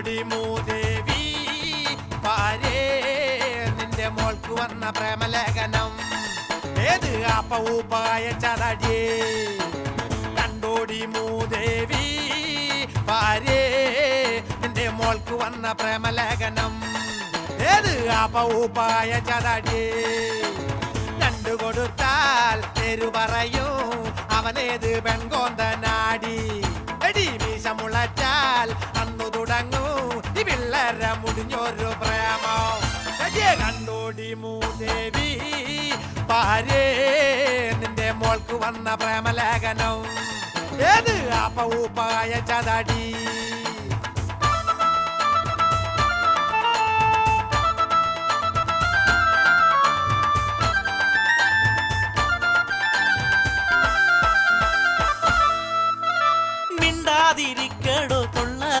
കണ്ടോടി മൂദേവി പാരേ നിന്റെ മോൾക്ക് വന്ന പ്രേമലേഖനം. ഏത് ആപ്പൂപ്പായ ചതടിയേ? കണ്ടോടി മൂദേവി പാരേ നിന്റെ മോൾക്ക് വന്ന പ്രേമലേഖനം. ഏത് ആപ്പൂപ്പായ ചതടിയേ? കണ്ടു കൊടുത്താൽ തെരു പറയൂ അവനേത് പെൺകോന്തനാടി? എടി മീശ മുളച്ചാൽ അന്നു തുടങ്ങൂ കര മുടിഞ്ഞൊരു പ്രേമോ. കണ്ടോടി മൂദേവി പാരേ നിന്റെ മോൾക്ക് വന്ന പ്രേമലേഖനം. ഏത് അപ്പൂപ്പായ ചതടി? മിണ്ടാതിരിക്കടോ